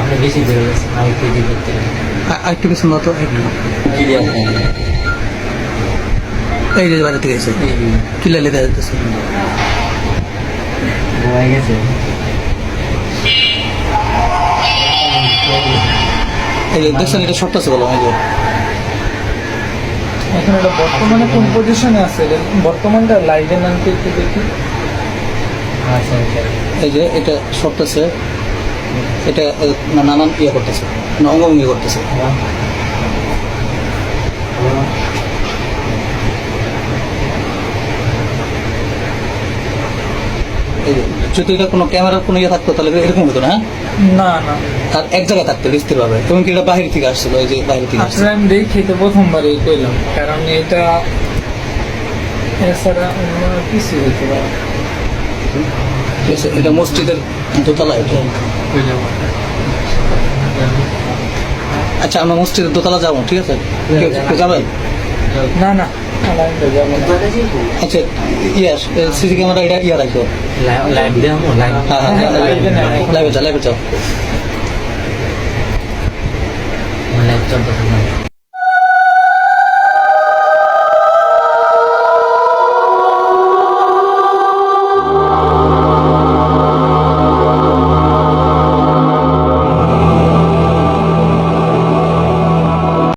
আপনি বেশি বেরো গেছেন আমি কেজি করতে আরেকটু কিছু মতো এই যে থেকে এসে কিলালে দেখা যাচ্ছে হয়ে গেছে। এই যে দেখছেন এটা শর্ট আছে বলো এই যে। এখন এটা বর্তমানে কোন পজিশনে আছে? বর্তমানটা লাইভে নামতে একটু দেখি। আচ্ছা আচ্ছা। এই যে এটা শর্ট আছে। এটা না- নানান ইয়ে করতেছে অঙ্গভঙ্গি করতেছে যদি এটা কোনো ক্যামেরার কোনো ইয়ে থাকতো তাহলে এরকম হতো না হ্যাঁ? না না আর এক জায়গায় থাকতো স্থির ভাবে এবং কি এটা বাহির থেকে আসছিল এই যে বাহির থেকে আসলে আমি দেখি তো প্রথমবারই কইলাম কারণ এটা এছাড়া অন্য কিছু হইতে পারে? হ্যাঁ, এটা মসজিদের দোতলা আচ্ছা আমরা মসজিদের দোতলা যাব ঠিক আছে? হ্যাঁ, যাবেন? না না আচ্ছা ইয়াস সিসি ক্যামেরা এটা ইয়া রাখব। হ্যাঁ, লাইভে যাও লাইভে যাও। লাইভ চলতে